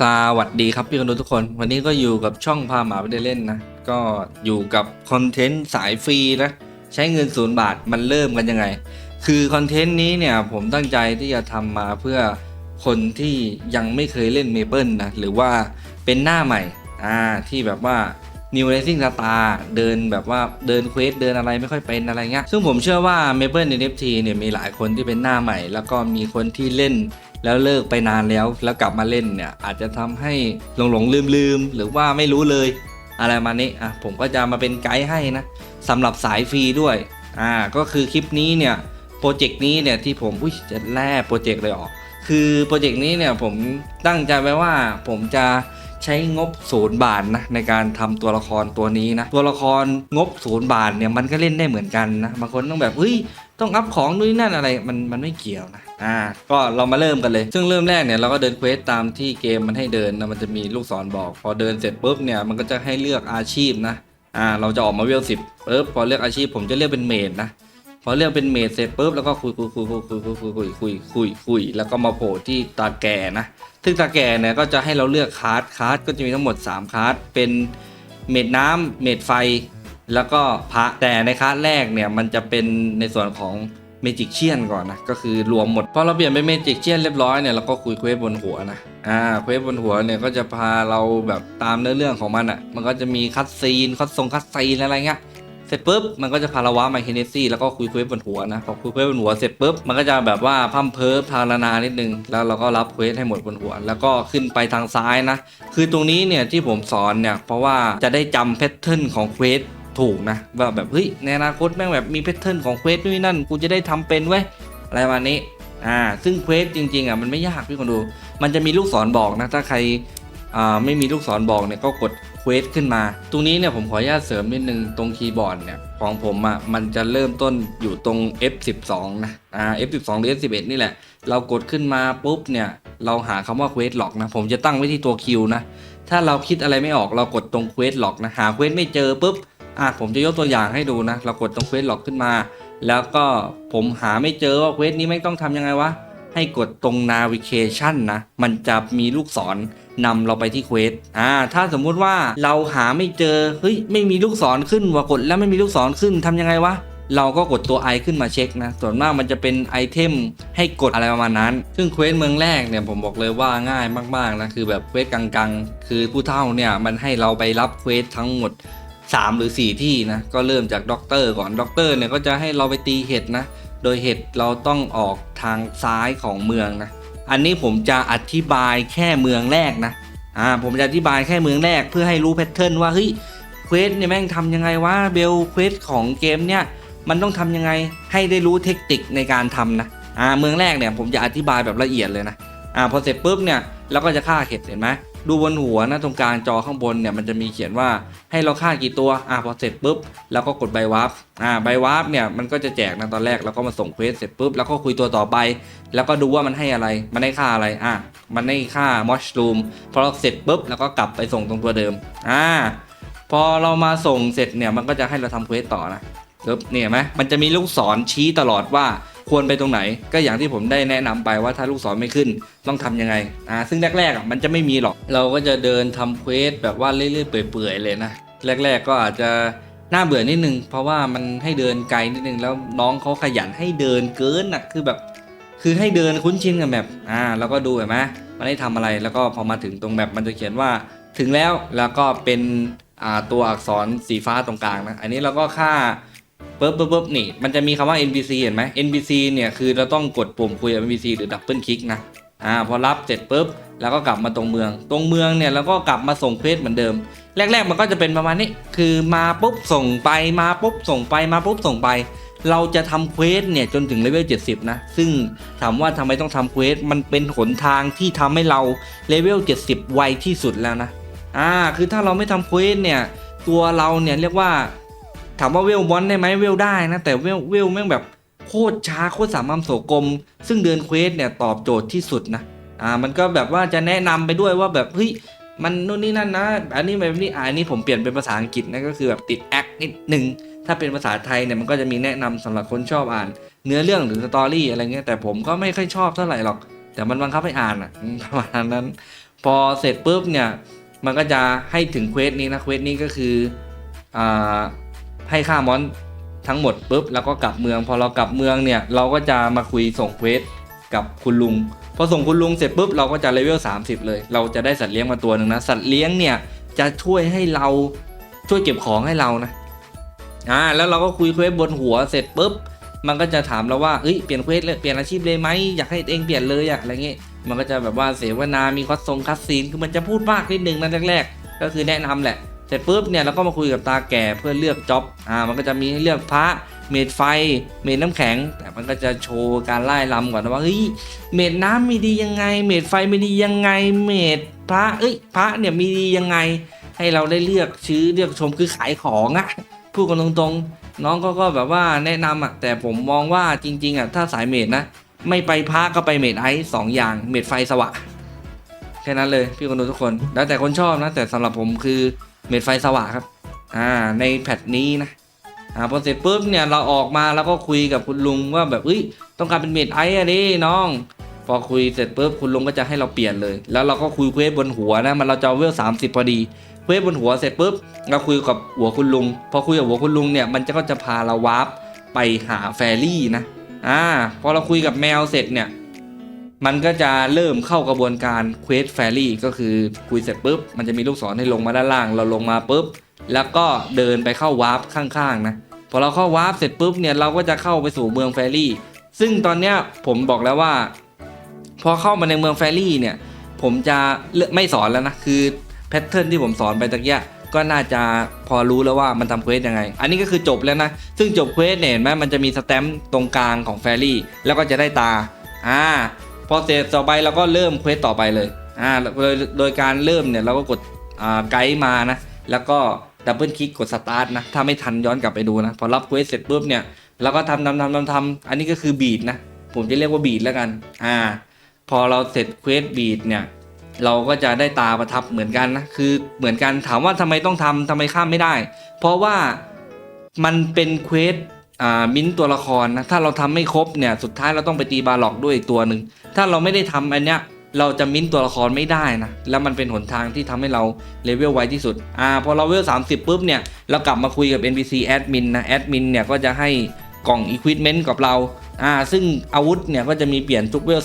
สวัสดีครับพี่คนดูทุกคน วันนี้ก็อยู่กับช่องพาหมาไปได้เล่นนะ ก็อยู่กับคอนเทนต์สายฟรีนะ ใช้เงินศูนย์บาทมันเริ่มกันยังไง คือคอนเทนต์นี้เนี่ยผมตั้งใจที่จะทำมาเพื่อคนที่ยังไม่เคยเล่นเมเปิลนะ หรือว่าเป็นหน้าใหม่อ่าที่แบบว่า New Rising Star เดินแบบว่าเดินเควสเดินอะไรไม่ค่อยเป็นอะไรเงี้ยซึ่งผมเชื่อว่า Maple NFT เนี่ยมีหลายคนที่เป็นหน้าใหม่ แล้วก็มีคนที่เล่น แล้วเลิกไปนานแล้วแล้วกลับมาเล่นเนี่ยอาจจะทำให้หลงหลงลืมลืมๆหรือว่าไม่รู้เลย อะไรมานี้อะผมก็จะมาเป็นไกด์ให้นะสำหรับสายฟรีด้วยอ่าก็คือคลิปนี้เนี่ยโปรเจกต์นี้เนี่ยที่ผมอุ้ยจะแล่โปรเจกต์เลยออกคือโปรเจกต์นี้เนี่ยผมตั้งใจไว้ว่าผมจะใช้งบศูนย์บาทนะในการทำตัวละครตัวนี้นะตัวละครงบศูนย์บาทเนี่ยมันก็เล่นได้เหมือนกันนะบางคนต้องแบบเฮ้ยต้องอัพของนู่นนั่นอะไรมันมันไม่เกี่ยวนะ อ่าก็เรามาเริ่มกันเลย ซึ่งเริ่มแรกเนี่ยเราก็เดินเควสตามที่เกมมันให้เดินนะมันจะมีลูกศรบอก พอเดินเสร็จปุ๊บเนี่ยมันก็จะให้เลือกอาชีพนะอ่าเราจะออกมาเวลสิบปุ๊บพอเลือกอาชีพผมจะเลือกเป็นเมดนะพอเลือกเป็นเมดเสร็จปุ๊บแล้วก็คุยคุยคุยคุยคุยคุยคุยคุยคุยคุยคุยแล้วก็มาโผล่ที่ตาแก่นะซึ่งตาแก่เนี่ยก็จะให้เราเลือกคาร์ดคาร์ดก็จะมีทั้งหมด 3 คาร์ดเป็นเมดน้ำเมดไฟ แล้วก็พระแต่ในคาร์ดแรกเนี่ยมันจะเป็นในส่วนของ เมจิกเชียนก่อนนะก็คือรวมหมดพอเราเปลี่ยนเป็นเมจิกเชียนเรียบร้อยเนี่ยเราก็คุยเควสบนหัวนะอ่าเควสบนหัวเนี่ยก็จะพาเราแบบตามเนื้อเรื่องของมันอะ่ะมันก็จะมีคัดซีนคัดทรงคัดซีนอะไรเงี้ยเสร็จปุ๊บมันก็จะพาเราว้ามาเฮเนซี่แล้วก็คุยเควสบนหัวนะพอคุยเควสบนหัวเสร็จปุ๊บมันก็จะแบบว่าพัมเพิร์พารานานิดนึงแล้วเราก็รับเควสให้หมดบนหัว แล้วก็ขึ้นไปทางซ้ายนะ คือตรงนี้เนี่ยที่ผมสอนเนี่ยเพราะว่าจะได้จำแพทเทิร์นของเควส ถูกนะว่าแบบเฮ้ยในอนาคตแม่งแบบมีแพทเทิร์นของเควสนู่นนั่นกูจะได้ทำเป็นเว้อะไรประมาณนี้อ่าซึ่งเควสจริงๆอะมันไม่ยากพี่คนดู มันจะมีลูกศรบอกนะถ้าใครอ่าไม่มีลูกศรบอกเนี่ยก็กดเควสขึ้นมา ตรงนี้เนี่ยผมขออนุญาตเสริมนิดนึงตรงคีย์บอร์ดเนี่ยของผมอะมันจะเริ่มต้นอยู่ตรง F12 นะอ่า F12 หรือ F11 นี่แหละ เรากดขึ้นมาปุ๊บเนี่ยเราหาคำว่าเควสหลอกนะผมจะตั้งไว้ที่ตัวคิวนะถ้าเราคิดอะไรไม่ออกเรากดตรงเควสหลอกนะหาเควสไม่เจอปุ๊บ อะผมจะยกตัวอย่างให้ดูนะ เรากดตรงเควสล็อกขึ้นมา แล้วก็ผมหาไม่เจอว่าเควสนี้ไม่ต้องทำยังไงวะ ให้กดตรง navigation นะ มันจะมีลูกศรนำเราไปที่เควส อ่า ถ้าสมมุติว่าเราหาไม่เจอ เฮ้ย ไม่มีลูกศรขึ้นว่ากดแล้วไม่มีลูกศรขึ้นทำยังไงวะเราก็กดตัว i ขึ้นมาเช็คนะ ส่วนมากมันจะเป็นไอเทมให้กดอะไรประมาณนั้น ซึ่งเควสเมืองแรกเนี่ยผมบอกเลยว่าง่ายมากๆนะ คือแบบเควสกลางๆ คือผู้เท่าเนี่ยมันให้เราไปรับเควสทั้งหมด 3 หรือ 4 ที่นะ ก็เริ่มจากด็อกเตอร์ก่อนด็อกเตอร์เนี่ยก็จะให้เราไปตีเห็ดนะ โดยเห็ดเราต้องออกทางซ้ายของเมืองนะ อันนี้ผมจะอธิบายแค่เมืองแรกนะ อ่า ผมจะอธิบายแค่เมืองแรกเพื่อให้รู้แพทเทิร์นว่าเฮ้ยเควสเนี่ยแม่งทำยังไงวะเบลเควสของเกมเนี่ยมันต้องทำยังไงให้ได้รู้เทคนิคในการทำนะอ่าเมืองแรกเนี่ยผมจะอธิบายแบบละเอียดเลยนะอ่าพอเสร็จปุ๊บเนี่ยเราก็จะฆ่าเห็ดเห็นไหม ดูบนหัวนะตรงกลางจอข้างบนเนี่ยมันจะมีเขียนว่าให้เราฆ่ากี่ตัวอ่าพอเสร็จปุ๊บเราก็กดใบวาร์ปอ่าใบวาร์ปเนี่ยมันก็จะแจกนะตอนแรกแล้วก็มาส่งเควสเสร็จปุ๊บแล้วก็คุยตัวต่อไป แล้วก็ดูว่ามันให้อะไรมันได้ค่าอะไรอะมันได้ค่ามอชรูมพอเราเสร็จปุ๊บแล้วก็กลับไปส่งตรงตัวเดิมอ่าพอเรามาส่งเสร็จเนี่ยมันก็จะให้เราทำเควสต่อนะปึ๊บเนี่ยไหมมันจะมีลูกศรชี้ตลอดว่า ควรไปตรงไหน ก็อย่างที่ผมได้แนะนำไปว่าถ้าลูกศรไม่ขึ้นต้องทำยังไงอ่าซึ่งแรกๆอะมันจะไม่มีหรอก เราก็จะเดินทำเควสแบบว่าเรื่อยๆเปื่อยๆเลยนะแรก ๆ ก็อาจจะน่าเบื่อนิดนึง เพราะว่ามันให้เดินไกลนิดนึงแล้วน้องเขาขยันให้เดินเกินอะคือแบบ คือให้เดินคุ้นชินกับแบบอ่าแล้วก็ดูเห็นไหมมันได้ทำอะไรแล้วก็พอมาถึงตรงแบบมันจะเขียนว่าถึงแล้วแล้วก็เป็นอ่าตัวอักษรสีฟ้าตรงกลางนะ อันนี้เราก็ค่า ปุ๊บปุ๊บปุ๊บนี่มันจะมีคำว่า NPC เห็นไหม NPC เนี่ยคือเราต้องกดปุ่มคุยกับ NPC หรือดับเบิลคลิกนะอ่าพอรับเสร็จปุ๊บแล้วก็กลับมาตรงเมือง ตรงเมืองเนี่ยแล้วก็กลับมาส่งเควสเหมือนเดิม แรก ๆ มันก็จะเป็นประมาณนี้ คือมาปุ๊บส่งไปมาปุ๊บส่งไปมาปุ๊บส่งไป เราจะทำเควสเนี่ยจนถึงเลเวล70 นะ ซึ่งถามว่าทำไมต้องทำเควสมันเป็นหนทางที่ทำให้เราเลเวล70 ไวที่สุดแล้วนะอ่าคือถ้าเราไม่ทำเควสเนี่ยตัวเราเนี่ยเรียกว่า ถามว่าเวลบอลได้ไหมเวลได้นะ แต่เวลเวลแม่งแบบโคตรช้าโคตรสามารถโสกลม ซึ่งเดินเควสเนี่ยตอบโจทย์ที่สุดนะอ่ามันก็แบบว่าจะแนะนำไปด้วยว่าแบบเฮ้ยมันนู่นนี่นั่นนะ อันนี้แบบนี้อ่าอันนี้ผมเปลี่ยนเป็นภาษาอังกฤษนะก็คือแบบติดแอคนิดหนึ่งถ้าเป็นภาษาไทยเนี่ยมันก็จะมีแนะนำสำหรับคนชอบอ่าน เนื้อเรื่องหรือสตอรี่อะไรเงี้ยแต่ผมก็ไม่ค่อยชอบเท่าไหร่หรอก แต่มันบังคับให้อ่านอะประมาณนั้นพพอเสร็จปุ๊บเนี่ยมันก็จะให้ถึงเควสนี้นะเควสนี้ก็คืออ่า ให้ค่ามอนทั้งหมดปุ๊บแล้วก็กลับเมือง พอเรากลับเมืองเนี่ยเราก็จะมาคุยส่งเควสกับคุณลุงพอส่งคุณลุงเสร็จปุ๊บเราก็จะเลเวล30 เลย เราจะได้สัตว์เลี้ยงมาตัวหนึ่งนะ สัตว์เลี้ยงเนี่ยจะช่วยให้เราช่วยเก็บของให้เรานะอ่าแล้วเราก็คุยเควสบนหัวเสร็จปุ๊บมันก็จะถามเราว่าเอ้ยเปลี่ยนเควสเลยเปลี่ยนอาชีพเลยไหมอยากให้เองเปลี่ยนเลยอะอะไรเงี้ยมันก็จะแบบว่าเสวนา มีคัดทรงคัดซีนคือมันจะพูดมากนิดนึงนะแรกๆก็คือแนะนำแหละ เสร็จปุ๊บเนี่ยเราก็มาคุยกับตาแก่เพื่อเลือกจ็อบอ่ามันก็จะมีให้เลือกพระเมดไฟ เมดน้ำแข็ง แต่มันก็จะโชว์การไล่ลำก่อนนะว่าเฮ้ยเมดน้ำมีดียังไง เมดไฟมีดียังไง เมดพระเอ้ยพระเนี่ยมีดียังไง ให้เราได้เลือกชื้อเลือกชมคือขายของอะพูดกันตรงๆ น้องก็ก็แบบว่าแนะนำอะแต่ผมมองว่าจริง ๆอะถ้าสายเมดนะ ไม่ไปพระก็ไปเมดไอซ์สองอย่าง เมดไฟสวะแค่นั้นเลยพี่คนดูทุกคน แล้วแต่คนชอบนะแต่สำหรับผมคือ เม็ดไฟสวะครับ อ่า ในแพทนี้นะ อ่าพอเสร็จปุ๊บเนี่ยเราออกมาแล้วก็คุยกับคุณลุงว่าแบบเอ้ยต้องการเป็นเม็ดไอซ์อะดิน้อง พอคุยเสร็จปุ๊บคุณลุงก็จะให้เราเปลี่ยนเลย แล้วเราก็คุยเควสบนหัวนะมันเราจะเอเวลสามสิบพอดีเควสบนหัวเสร็จปุ๊บเราคุยกับหัวคุณลุง พอคุยกับหัวคุณลุงเนี่ยมันจะก็จะพาเราวาร์ปไปหาแฟรี่นะ อ่า พอเราคุยกับแมวเสร็จเนี่ย มันก็จะเริ่มเข้ากระบวนการเควสแฟรี่ก็คือคุยเสร็จปุ๊บ มันจะมีลูกศรให้ลงมาด้านล่าง เราลงมาปุ๊บ แล้วก็เดินไปเข้าวาร์ปข้างๆนะ พอเราเข้าวาร์ปเสร็จปุ๊บเนี่ยเราก็จะเข้าไปสู่เมืองแฟรี่ ซึ่งตอนเนี้ยผมบอกแล้วว่า พอเข้ามาในเมืองแฟรี่เนี่ย ผมจะไม่สอนแล้วนะ คือแพทเทิร์นที่ผมสอนไปตะเกียก็น่าจะพอรู้แล้วว่ามันทำเควสยังไง อันนี้ก็คือจบแล้วนะ ซึ่งจบเควสเนี่ยเห็นไหมมันจะมีสแตมป์ตรงกลางของแฟรี่ แล้วก็จะได้ตา อ่า พอเสร็จต่อไปเราก็เริ่มเควสต่อไปเลยอ่าโดยโดยการเริ่มเนี่ยเราก็กดอ่าไกด์มานะแล้วก็ดับเบิลคลิกกดสตาร์ทนะถ้าไม่ทันย้อนกลับไปดูนะพอรับเควสเสร็จปุ๊บเนี่ยเราก็ทำทำทำทำทำอันนี้ก็คือบีดนะผมจะเรียกว่าบีดแล้วกันอ่าพอเราเสร็จเควสบีดเนี่ยเราก็จะได้ตาประทับเหมือนกันนะคือเหมือนกันถามว่าทำไมต้องทำทำไมข้ามไม่ได้ เพราะว่ามันเป็นเควส มิ้นตัวละครนะถ้าเราทำไม่ครบเนี่ยสุดท้ายเราต้องไปตีบาล็อกด้วยอีกตัวหนึ่งถ้าเราไม่ได้ทำอันเนี้ยเราจะมิ้นตัวละครไม่ได้นะแล้วมันเป็นหนทางที่ทำให้เราเลเวลไวที่สุดอ่าพอเราเลเวล 30ปุ๊บเนี่ยเรากลับมาคุยกับ NPC แอดมินนะแอดมินเนี่ยก็จะให้กล่อง Equipment กับเราอ่าซึ่งอาวุธเนี่ยก็จะมีเปลี่ยนทุกเวล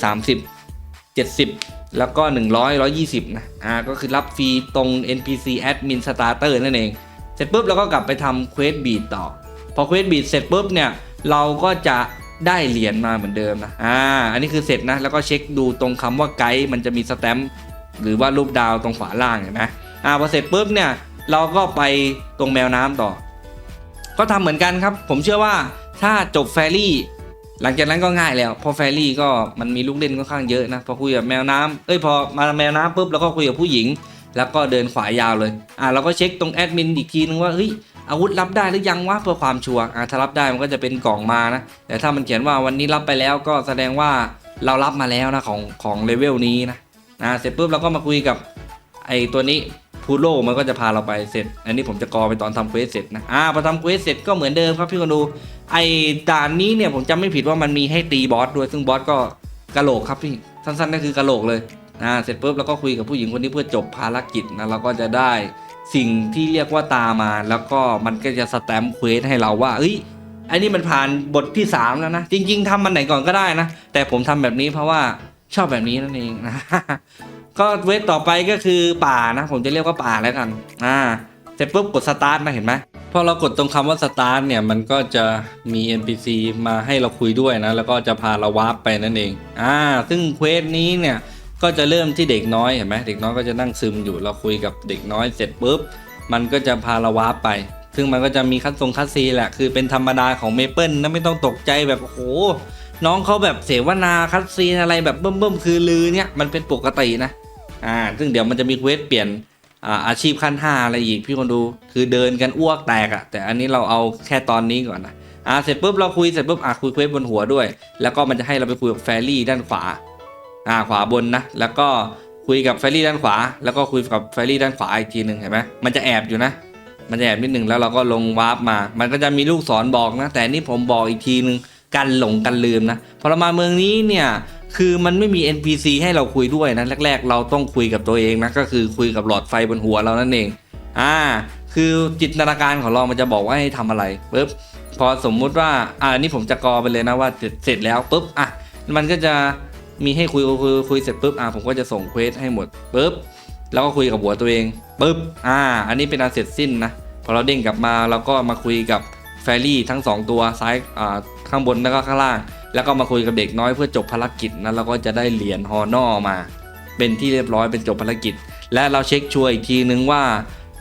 30 70 แล้วก็ 100 120นะอ่าก็คือรับฟรีตรง NPC Admin Starter นั่นเอง เสร็จปุ๊บเราก็กลับไปทำเควสบีดต่อ พอเควสบีดเสร็จปุ๊บเนี่ยเราก็จะได้เหรียญมาเหมือนเดิมนะ อ่า อันนี้คือเสร็จนะ แล้วก็เช็คดูตรงคำว่าไกด์มันจะมีสแตมป์หรือว่ารูปดาวตรงขวาล่างเห็นไหมอ่าพอเสร็จปุ๊บเนี่ยเราก็ไปตรงแมวน้ำต่อ ก็ทำเหมือนกันครับ ผมเชื่อว่าถ้าจบแฟรี่หลังจากนั้นก็ง่ายแล้วพอแฟรี่ก็มันมีลูกเล่นค่อนข้างเยอะนะ พอคุยกับแมวน้ำเอ้ยพอมาแมวน้ำปุ๊บแล้วก็คุยกับผู้หญิง แล้วก็เดินขวายาวเลย อ่าเราก็เช็คตรงแอดมินอีกทีนึงว่าเฮ้ย อาวุธรับได้หรือยังวะเพื่อความชัวร์อ่าถ้ารับได้มันก็จะเป็นกล่องมานะ แต่ถ้ามันเขียนว่าวันนี้รับไปแล้วก็แสดงว่าเรารับมาแล้วนะของของเลเวลนี้นะอ่าเสร็จปุ๊บเราก็มาคุยกับไอตัวนี้พูโลมันก็จะพาเราไปเสร็จ อันนี้ผมจะกอไปตอนทำเควสเสร็จนะอ่าพอทำเควสเสร็จก็เหมือนเดิมครับพี่คนดูไอ้ด่านนี้เนี่ยผมจำไม่ผิดว่ามันมีให้ตีบอสด้วยซึ่งบอสก็กะโหลกครับพี่สั้นๆก็คือกะโหลกเลยอ่าเสร็จปุ๊บแล้วก็คุยกับผู้หญิงคนนี้เพื่อจบภารกิจนะเราก็จะได้ สิ่งที่เรียกว่าตามา แล้วก็มันก็จะสแตมป์เควสให้เราว่าเอ้ยอันนี้มันผ่านบทที่ 3 แล้วนะ จริง ๆทำมันไหนก่อนก็ได้นะ แต่ผมทำแบบนี้เพราะว่าชอบแบบนี้นั่นเองนะ ก็เวทต่อไปก็คือป่านะ ผมจะเรียกว่าป่าแล้วกัน อ่าเสร็จปุ๊บกดสตาร์ทมาเห็นไหมพอเรากดตรงคำว่า start เนี่ยมันก็จะมี NPC มาให้เราคุยด้วยนะ แล้วก็จะพาเราวาร์ปไปนั่นเอง อ่า ซึ่งเควสนี้เนี่ย ก็จะเริ่มที่เด็กน้อยเห็นไหมเด็กน้อยก็จะนั่งซึมอยู่เราคุยกับเด็กน้อยเสร็จปุ๊บมันก็จะพาเราวาร์ปไป ซึ่งมันก็จะมีคัดทรงคัดซีแหละคือเป็นธรรมดาของเมเปิลนะไม่ต้องตกใจแบบโอ้โหน้องเขาแบบเสวนาคัดซีนอะไรแบบเบิ่มๆคือลือเนี่ยมันเป็นปกตินะอ่าซึ่งเดี๋ยวมันจะมีเควสเปลี่ยนอาอาชีพขั้นห้าอะไรอีกพี่คนดูคือเดินกันอ้วกแตกอะแต่อันนี้เราเอาแค่ตอนนี้ก่อนนะอ่าเสร็จปุ๊บเราคุยเสร็จปุ๊บอะคุยเควสบนหัวด้วย แล้วก็มันจะให้เราไปคุยกับแฟรี่ด้านขวา อ่าขวาบนนะ แล้วก็คุยกับแฟรี่ด้านขวา แล้วก็คุยกับแฟรี่ด้านขวาอีกทีหนึ่งเห็นไหมมันจะแอบอยู่นะ มันจะแอบนิดหนึ่งแล้วเราก็ลงวาร์ปมา มันก็จะมีลูกศรบอกนะ แต่นี่ผมบอกอีกทีหนึ่งกันหลงกันลืมนะพอเรามาเมืองนี้เนี่ยคือมันไม่มี NPC ให้เราคุยด้วยนะแรก ๆ เราต้องคุยกับตัวเองนะก็คือคุยกับหลอดไฟบนหัวเรานั่นเองอ่าคือจินตนาการของเรา มันจะบอกว่าให้ทำอะไรปุ๊บพอสมมุติว่าอ่านี่ผมจะกอไปเลยนะว่าเสร็จเสร็จแล้วปุ๊บอะมันก็จะ มีให้คุยคุยคุยเสร็จปุ๊บอะผมก็จะส่งเควสให้หมดปุ๊บแล้วก็คุยกับหัวตัวเองปุ๊บอ่า อันนี้เป็นอันเสร็จสิ้นนะพอเราเด้งกลับมาเราก็มาคุยกับแฟรี่ทั้งสองตัวซ้ายอ่าข้างบนแล้วก็ข้างล่าง แล้วก็มาคุยกับเด็กน้อยเพื่อจบภารกิจนะเราก็จะได้เหรียญฮอนอมา เป็นที่เรียบร้อยเป็นจบภารกิจ และเราเช็คชัวร์อีกทีนึงว่า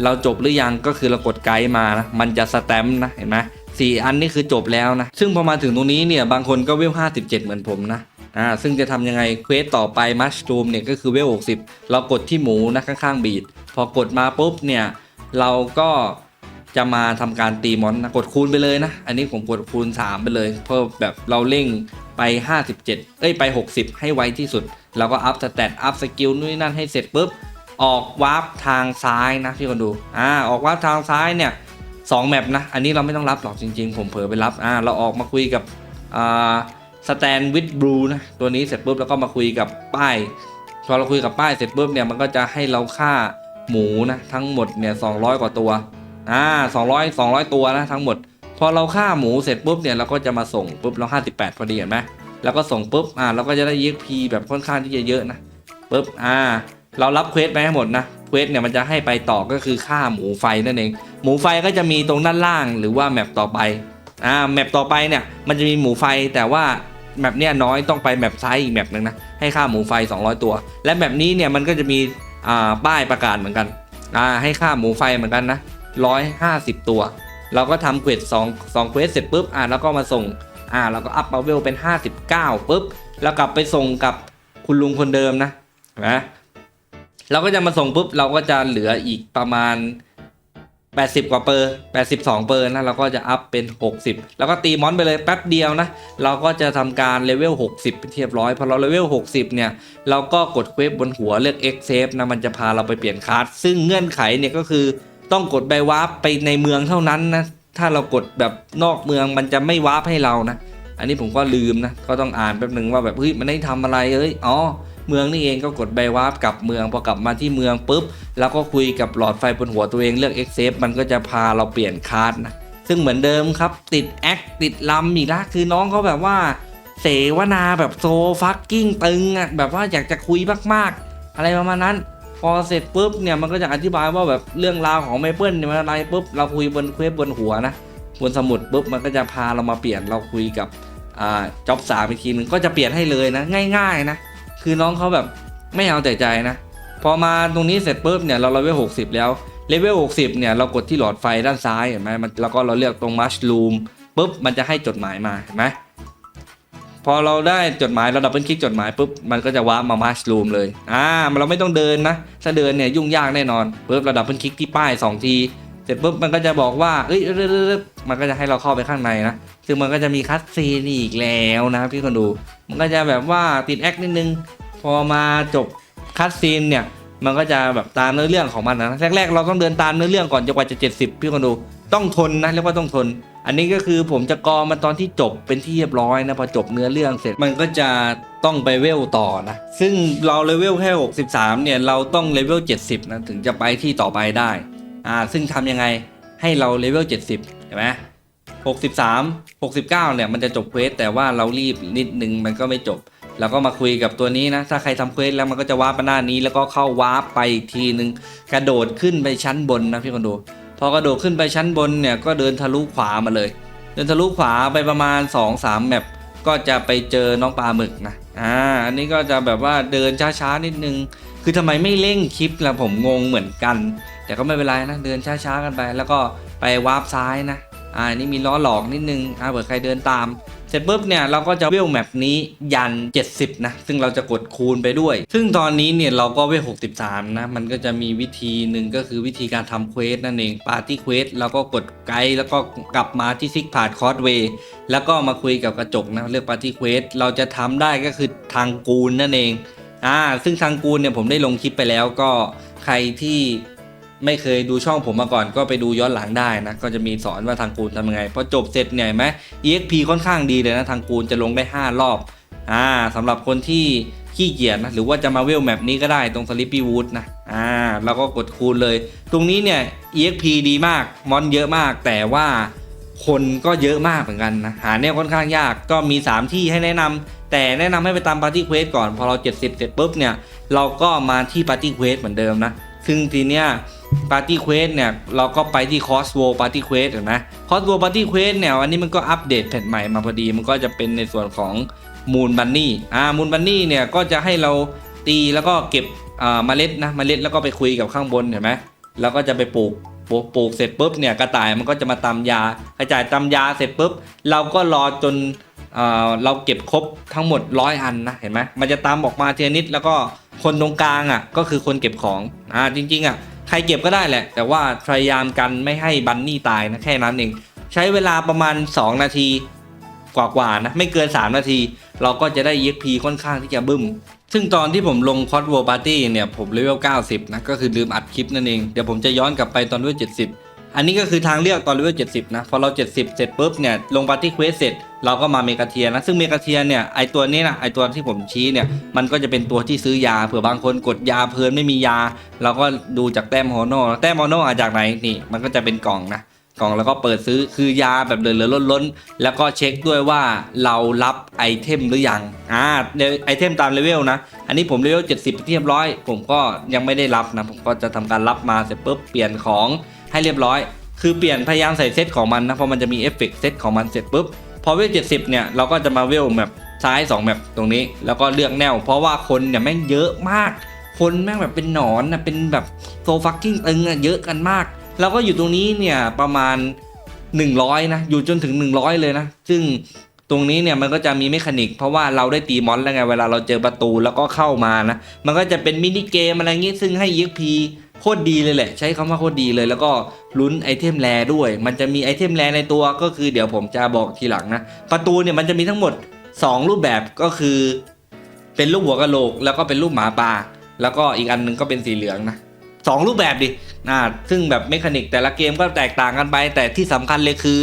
เราจบหรือยังก็คือเรากดไกด์มานะมันจะสแตมป์นะเห็นไหมสี่อันนี่คือจบแล้วนะ ซึ่งพอมาถึงตรงนี้เนี่ยบางคนก็เวล57เหมือนผมนะ อ่าซึ่งจะทำยังไงเควสต่อไปมัชรูมเนี่ยก็คือเวล60 เรากดที่หมูนะข้างๆบีดพอกดมาปุ๊บเนี่ยเราก็จะมาทำการตีมอนนะกดคูณไปเลยนะ อันนี้ผมกดคูณ 3 ไปเลย เพื่อแบบเราเร่งไป 57 เอ้ยไป 60 ให้ไวที่สุด เราก็อัพสเตตอัพสกิลนู่นนนั่นให้เสร็จปุ๊บ ออกวาร์ปทางซ้ายนะพี่คนดูอ่าออกวาร์ปทางซ้ายเนี่ยสองแมปนะ อันนี้เราไม่ต้องรับหรอกจริง ๆ ผมเผลอไปรับอ่าเราออกมาคุยกับอ่า สแตนวิดบลูนะตัวนี้เสร็จปุ๊บแล้วก็มาคุยกับป้ายพอเราคุยกับป้ายเสร็จปุ๊บเนี่ยมันก็จะให้เราค่าหมูนะทั้งหมดเนี่ย200กว่าตัวอ่า200 200ตัวนะทั้งหมด พอเราฆ่าหมูเสร็จปุ๊บเนี่ยเราก็จะมาส่งปุ๊บเรา58พอดีเห็นไหมแล้วก็ส่งปุ๊บอ่าเราก็จะได้ EXP แบบค่อนข้างที่จะเยอะนะปุ๊บอ่า เรารับเควสไปให้หมดนะเควสเนี่ยมันจะให้ไปต่อก็คือฆ่าหมูไฟนั่นเอง หมูไฟก็จะมีตรงด้านล่างหรือว่าแมปต่อไปอ่าแมปต่อไปเนี่ยมันจะมีหมูไฟแต่ว่า แมปเนี่ยน้อยต้องไปแมปซ้ายอีกแมปหนึ่งนะ ให้ฆ่าหมูไฟ 200 ตัว และแมปนี้เนี่ยมันก็จะมีอ่าป้ายประกาศเหมือนกันอ่าให้ฆ่าหมูไฟเหมือนกันนะ150 ตัว เราก็ทำเควสสองสองเควสเสร็จปุ๊บอ่าแล้วก็มาส่งอ่าแล้วก็อัพเวลเป็น 59ปุ๊บแล้วกลับไปส่งกับคุณลุงคนเดิมนะนไหมเราก็จะมาส่งปุ๊บเราก็จะเหลืออีกประมาณ 80 กว่าเปอร์ 82 เปอร์นะเราก็จะอัพเป็น 60 แล้วก็ตีมอนไปเลยแป๊บเดียวนะ เราก็จะทำการเลเวล 60เทียบร้อยพอเราเลเวล 60 เนี่ย เราก็กดเควสบนหัวเลือก X save นะ มันจะพาเราไปเปลี่ยนคาร์ดซึ่งเงื่อนไขเนี่ยก็คือต้องกดใบวาร์ปไปในเมืองเท่านั้นนะ ถ้าเรากดแบบนอกเมืองมันจะไม่วาร์ปให้เรานะ อันนี้ผมก็ลืมนะ ก็ต้องอ่านแป๊บหนึ่งว่าแบบเฮ้ยมันได้ทำอะไรเอ้ย อ๋อ เมืองนี่เองก็กดใบวาร์ปกลับเมืองพอกลับมาที่เมืองปุ๊บ แล้วก็คุยกับหลอดไฟบนหัวตัวเองเลือก X Save มันก็จะพาเราเปลี่ยนคาร์ดนะซึ่งเหมือนเดิมครับติดแอคติดลำอีกละคือน้องเขาแบบว่า เสวนาแบบโซฟักกิ้งตึงอะแบบว่าอยากจะคุยมากๆ อะไรประมาณนั้นพอเสร็จปุ๊บเนี่ยมันก็จะอธิบายว่าแบบเรื่องราวของไมเปิลเนี่ยมันอะไรปุ๊บเราคุยบนเควสบนหัวนะบนสมุดปุ๊บมันก็จะพาเรามาเปลี่ยนเราคุยกับอ่าจ็อบสามอีกทีหนึ่งก็จะเปลี่ยนให้เลยนะ ง่าย ๆ นะ คือน้องเขาแบบไม่เอาแต่ใจนะ พอมาตรงนี้เสร็จปุ๊บเนี่ยเราเลเวล60แล้วเลเวล60เนี่ยเรากดที่หลอดไฟด้านซ้ายเห็นไหมมันแล้วก็เราเลือกตรงมัชลูมปุ๊บมันจะให้จดหมายมาเห็นไหมพอเราได้จดหมายเราดับเบิลคลิกจดหมายปุ๊บมันก็จะว้ามามัชลูมเลยอ่าเราไม่ต้องเดินนะถ้าเดินเนี่ยยุ่งยากแน่นอนปุ๊บเราดับเบิลคลิกที่ป้าย 2 ที ร็จปุ๊บมันก็จะบอกว่าเอ้ยเรื่อยๆมันก็จะให้เราเข้าไปข้างในนะ ซึ่งมันก็จะมีคัดซีนอีกแล้วนะพี่คนดู มันก็จะแบบว่าติดแอคนิดนึง พอมาจบคัดซีนเนี่ย มันก็จะแบบตามเนื้อเรื่องของมันนะ แรกๆเราต้องเดินตามเนื้อเรื่องก่อนจนกว่าจะ 70 พี่คนดู ต้องทนนะเรียกว่าต้องทน อันนี้ก็คือผมจะกอมันตอนที่จบเป็นที่เรียบร้อยนะพอจบเนื้อเรื่องเสร็จมันก็จะต้องไปเวลต่อนะ ซึ่งเราเลเวลแค่ 63 เนี่ย เราต้องเลเวล 70 นะ ถึงจะไปที่ต่อไปได้ อ่าซึ่งทำยังไงให้เราเลเวล 70เห็นไหม63 69 เนี่ย มันจะจบเควสแต่ว่าเรารีบนิดนึงมันก็ไม่จบ แล้วก็มาคุยกับตัวนี้นะ ถ้าใครทำเควสแล้วมันก็จะวาร์ปมาหน้านี้ แล้วก็เข้าวาร์ปไปอีกทีนึง กระโดดขึ้นไปชั้นบนนะพี่คนดู พอกระโดดขึ้นไปชั้นบนเนี่ย ก็เดินทะลุขวามาเลย เดินทะลุขวาไปประมาณ 2-3แมปก็จะไปเจอน้องปลาหมึกนะ อ่า อันนี้ก็จะแบบว่าเดินช้าๆนิดนึง คือทำไมไม่เร่งคลิปล่ะผมงงเหมือนกัน แต่ก็ไม่เป็นไรนะเดินช้าๆกันไป แล้วก็ไปวาร์ปซ้ายนะอ่านี่มีล้อหลอกนิดนึงอ่าเผื่อใครเดินตาม เสร็จปุ๊บเนี่ยเราก็จะเวลแมปนี้ยัน 70 นะ ซึ่งเราจะกดคูณไปด้วย ซึ่งตอนนี้เนี่ยเราก็เวล63 นะ มันก็จะมีวิธีหนึ่งก็คือวิธีการทำเควสนั่นเองปาร์ตี้เควสแล้วก็กดไกด์แล้วก็กลับมาที่ซิกพาดคอร์สเวย์แล้วก็มาคุยกับกระจกนะเลือกปาร์ตี้เควสเราจะทำได้ก็คือทางกูลนั่นเองอ่าซึ่งทางกูลเนี่ยผมได้ลงคลิปไปแล้วก็ใครที่ ไม่เคยดูช่องผมมาก่อนก็ไปดูย้อนหลังได้นะ ก็จะมีสอนว่าทางกูลทำยังไงพอจบเสร็จเนี่ยเห็นไหม EXP ค่อนข้างดีเลยนะ ทางกูลจะลงได้ 5 รอบอ่าสำหรับคนที่ขี้เกียจนะหรือว่าจะมาเวลแมปนี้ก็ได้ตรง Sleepy Wood นะอ่าแล้วก็กดคูณเลย ตรงนี้เนี่ย EXP ดีมากมอนเยอะมาก แต่ว่าคนก็เยอะมากเหมือนกันนะหาเนี่ยค่อนข้างยากก็มี 3 ที่ให้แนะนำแต่แนะนำให้ไปตาม Party Quest ก่อนพอเรา 70 เสร็จปุ๊บเนี่ย เราก็มาที่ Party Quest เหมือนเดิมนะ ซึ่งทีเนี้ย Party Quest เนี่ยเราก็ไปที่ Cosmo Party Quest เห็นไหม Cosmo Party Quest เนี่ยวันนี้มันก็อัปเดตแพทใหม่มาพอดี มันก็จะเป็นในส่วนของ Moon Bunny อ่า Moon Bunny เนี่ยก็จะให้เราตีแล้วก็เก็บอ่าเมล็ดนะเมล็ดแล้วก็ไปคุยกับข้างบนเห็นไหมแล้วก็จะไปปลูกปลูกปลูกเสร็จปุ๊บเนี่ยกระต่ายมันก็จะมาตำยากระจายตำยาเสร็จปุ๊บเราก็รอจนเอ่อเราเก็บครบทั้งหมดร้อยอันนะเห็นไหมมันจะตามออกมาเทีละนิดแล้วก็คนตรงกลางอะก็คือคนเก็บของอ่าจริงๆอะ ใครเก็บก็ได้แหละ แต่ว่าพยายามกันไม่ให้บันนี่ตายนะแค่นั้นเอง ใช้เวลาประมาณ 2 นาทีกว่าๆนะ ไม่เกิน 3 นาที เราก็จะได้ EXP ค่อนข้างที่จะบึ้ม ซึ่งตอนที่ผมลงคอร์สวอลปาร์ตี้เนี่ย ผมเลเวล 90 นะ ก็คือลืมอัดคลิปนั่นเอง เดี๋ยวผมจะย้อนกลับไปตอนเลเวล70 อันนี้ก็คือทางเลือกตอนเลเวล70 นะ พอเรา 70 เสร็จปุ๊บเนี่ย ลงปาร์ตี้เควสเสร็จ เราก็มาเมกาเทียนะ ซึ่งเมกาเทียเนี่ย ไอตัวนี้นะ ไอตัวที่ผมชี้เนี่ย มันก็จะเป็นตัวที่ซื้อยา เผื่อบางคนกดยาเพลินไม่มียา เราก็ดูจากแต้มโฮโนแต้มโฮโนอาจากไหน นี่ มันก็จะเป็นกล่องนะ กล่องแล้วก็เปิดซื้อ คือยาแบบเหลือๆล้นๆ แล้วก็เช็คด้วยว่าเรารับไอเทมหรือยัง อ่าไอเทมตามเลเวลนะ อันนี้ผมเลเวล70เรียบร้อย ผมก็ยังไม่ได้รับนะ ผมก็จะทำการรับมาเสร็จปุ๊บเปลี่ยนของ ให้เรียบร้อย คือเปลี่ยนพยายามใส่เซตของมันนะเพราะมันจะมีเอฟเฟกเซตของมันเสร็จปุ๊บพอเวล70 เนี่ย เราก็จะมาเวลแบบซ้าย2แบบตรงนี้ แล้วก็เลือกแนว เพราะว่าคนเนี่ยแม่งเยอะมาก คนแม่งแบบเป็นหนอนนะเป็นแบบโซฟักกิ้งตึงอะเยอะกันมากเราก็อยู่ตรงนี้เนี่ยประมาณ 100 นะ อยู่จนถึง 100 เลยนะ ซึ่งตรงนี้เนี่ยมันก็จะมีเมคานิก เพราะว่าเราได้ตีมอนแล้วไงเวลาเราเจอประตูแล้วก็เข้ามานะ มันก็จะเป็นมินิเกมอะไรเงี้ยซึ่งให้ EXP โคตรดีเลยแหละ ใช้คำว่าโคตรดีเลย แล้วก็ลุ้นไอเทมแรด้วย มันจะมีไอเทมแรในตัวก็คือเดี๋ยวผมจะบอกทีหลังนะ ประตูเนี่ยมันจะมีทั้งหมด 2 รูปแบบก็คือ เป็นรูปหัวกะโหลก แล้วก็เป็นรูปหมาป่า แล้วก็อีกอันหนึงก็เป็นสีเหลืองนะสองรูปแบบดิอ่าซึ่งแบบเมคานิกแต่ละเกมก็แตกต่างกันไป แต่ที่สำคัญเลยคือ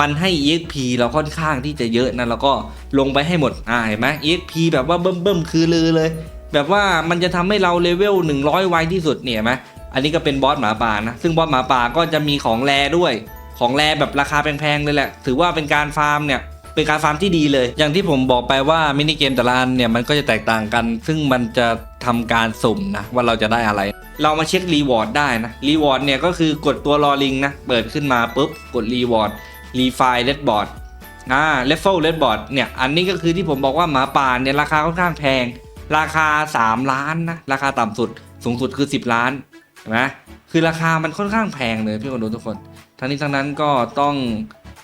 มันให้ EXP เราค่อนข้างที่จะเยอะนะแล้วก็ลงไปให้หมด อ่าเห็นไหม EXP แบบว่าเบิ่มเบิ่มๆคือลือเลย แบบว่ามันจะทำให้เราเลเวล100 ไวที่สุดเนี่ยไหม อันนี้ก็เป็นบอสหมาป่านะ ซึ่งบอสหมาป่าก็จะมีของแรด้วย ของแรแบบราคาแพงๆเลยแหละ ถือว่าเป็นการฟาร์มเนี่ยเป็นการฟาร์มที่ดีเลย อย่างที่ผมบอกไปว่ามินิเกมแต่ละอันเนี่ยมันก็จะแตกต่างกัน ซึ่งมันจะทำการสุ่มนะว่าเราจะได้อะไร เรามาเช็ครีวอร์ดได้นะ รีวอร์ดเนี่ยก็คือกดตัวรอลิงนะ เปิดขึ้นมาปุ๊บ กดรีวอร์ด รีไฟล์เลดบอร์ด อ่าเลฟเฟลเลดบอร์ดเนี่ย อันนี้ก็คือที่ผมบอกว่าหมาป่าเนี่ยราคาค่อนข้างแพง ราคา 3 ล้านนะ ราคาต่ำสุด สูงสุดคือ 10 ล้าน นไหมคือราคามันค่อนข้างแพงเลยพี่คนดูทุกคน ทั้งนี้ทั้งนั้นก็ต้อง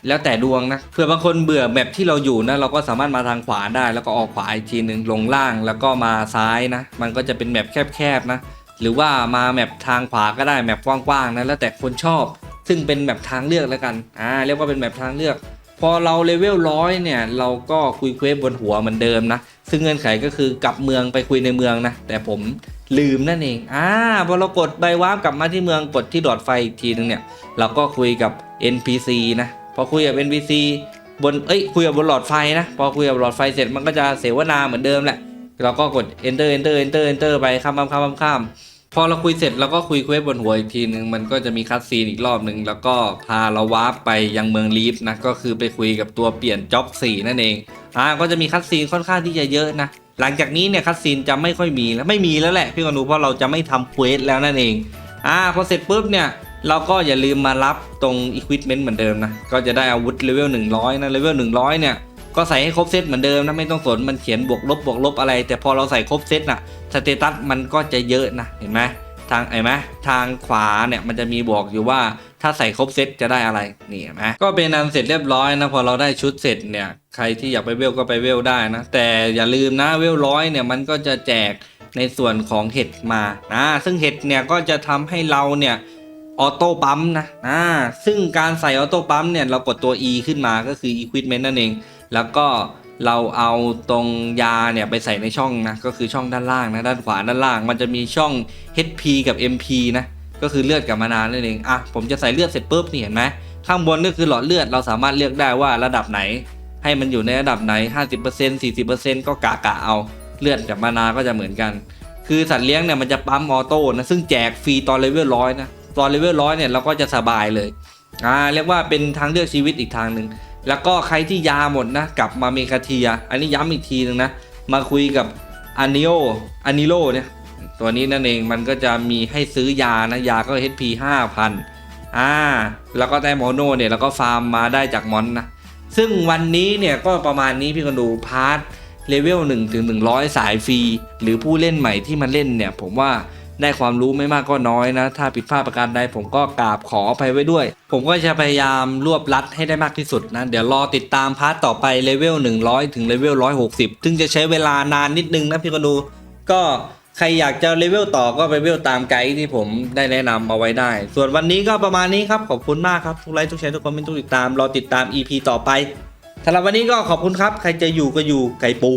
แล้วแต่ดวงนะเผื่อบางคนเบื่อแบบที่เราอยู่นะเราก็สามารถมาทางขวาได้ แล้วก็ออกขวาอีกทีหนึ่งลงล่างแล้วก็มาซ้ายนะ มันก็จะเป็นแบบแคบๆนะ หรือว่ามาแมปทางขวาก็ได้แมปกว้างๆนะแล้วแต่คนชอบ ซึ่งเป็นแบบทางเลือกแล้วกันอ่าเรียกว่าเป็นแบบทางเลือก พอเราเลเวลร้อยเนี่ยเราก็คุยเควสบนหัวเหมือนเดิมนะซึ่งเงื่อนไขก็คือกลับเมืองไปคุยในเมืองนะแต่ผม ลืมนั่นเองอ่าพอเรากดใบวาร์ปกลับมาที่เมืองกดที่ดอดไฟอีกทีนึงเนี่ย เราก็คุยกับ NPC นะพอคุยกับ NPC บนเอ้ยคุยกับบนหลอดไฟนะพอคุยกับหลอดไฟเสร็จมันก็จะเสวนาเหมือนเดิมแหละเราก็กด enter enter enter enter ไปข้ามข้ามข้ามข้ามพอเราคุยเสร็จเราก็คุยเควสบนหัวอีกทีหนึ่งมันก็จะมีคัดซีนอีกรอบหนึ่งแล้วก็พาเราวาร์ปไปยังเมืองลีฟนะก็คือไปคุยกับตัวเปลี่ยนจ็อบ4นั่นเองอ่าก็จะมีคัดซีนค่อนข้างที่จะเยอะนะ หลังจากนี้เนี่ยคัสซีนจะไม่ค่อยมีแล้วไม่มีแล้วแหละพี่กนูเพราะเราจะไม่ทำเควสแล้วนั่นเองอ่าพอเสร็จปุ๊บเนี่ยเราก็อย่าลืมมารับตรง Equipment เหมือนเดิมนะ ก็จะได้อาวุธเลเวล100 นะเลเวล100 เนี่ย ก็ใส่ให้ครบเซตเหมือนเดิมนะ ไม่ต้องสนมันเขียนบวกลบบวกลบอะไร แต่พอเราใส่ครบเซตน่ะสเตตัสมันก็จะเยอะนะ เห็นไหม ทางไอ้ไหมทางขวาเนี่ยมันจะมีบอกอยู่ว่าถ้าใส่ครบเซตจะได้อะไรนี่ไหมก็เป็นอันเสร็จเรียบร้อยนะพอเราได้ชุดเสร็จเนี่ยใครที่อยากไปเวลก็ไปเวลได้นะ แต่อย่าลืมนะเวลร้อยเนี่ยมันก็จะแจกในส่วนของเห็ดมานะซึ่งเห็ดเนี่ยก็จะทำให้เราเนี่ยออโต้ปั๊มนะอ่าซึ่งการใส่ออโต้ปั๊มเนี่ยเรากดตัว E ขึ้นมาก็คือ Equipment นั่นเอง แล้วก็ เราเอาตรงยาเนี่ยไปใส่ในช่องนะก็คือช่องด้านล่างนะด้านขวาด้านล่าง มันจะมีช่อง HP กับ MP นะก็คือเลือดกับมานานั่นเองอะผมจะใส่เลือดเสร็จปุ๊บนี่เห็นไหมข้างบนก็คือหลอดเลือดเราสามารถเลือกได้ว่าระดับไหน ให้มันอยู่ในระดับไหน 50% 40%ก็กะกะเอาเลือดกับมานาก็จะเหมือนกัน คือสัตว์เลี้ยงเนี่ยมันจะปั๊มออโต้นะซึ่งแจกฟรีตอนเลเวลร้อยนะตอนเลเวลร้อยเนี่ยเราก็จะสบายเลยอ่าเรียกว่าเป็นทางเลือกชีวิตอีกทางหนึ่ง แล้วก็ใครที่ยาหมดนะ กลับมาเมคาเทีย อันนี้ย้ำอีกทีหนึงนะ มาคุยกับอานิโออานิโลเนี่ยตัวนี้นั่นเองมันก็จะมีให้ซื้อยานะยาก็ HP 5,000อ่าแล้วก็ได้โมโนเนี่ยเราก็ฟาร์มมาได้จากมอนนะ ซึ่งวันนี้เนี่ยก็ประมาณนี้พี่กันดูพาร์ทเลเวล1ถึง100 สายฟรี หรือผู้เล่นใหม่ที่มาเล่นเนี่ยผมว่า ได้ความรู้ไม่มากก็น้อยนะ ถ้าผิดพลาดประการใดผมก็กราบขออภัยไว้ด้วย ผมก็จะพยายามรวบรัดให้ได้มากที่สุดนะ เดี๋ยวรอติดตามพาร์ทต่อไปเลเวล100 ถึงเลเวล160 ซึ่งจะใช้เวลานานนิดนึงนะพี่กนดูก็ใครอยากจะเลเวลต่อก็ไปเลเวลตามไกด์ที่ผมได้แนะนำเอาไว้ได้ ส่วนวันนี้ก็ประมาณนี้ครับ ขอบคุณมากครับ ทุกไลค์ทุกแชร์ทุกคอมเมนต์ทุกติดตาม รอติดตาม EP ต่อไปสำหรับวันนี้ก็ขอบคุณครับ ใครจะอยู่ก็อยู่ไก่ปู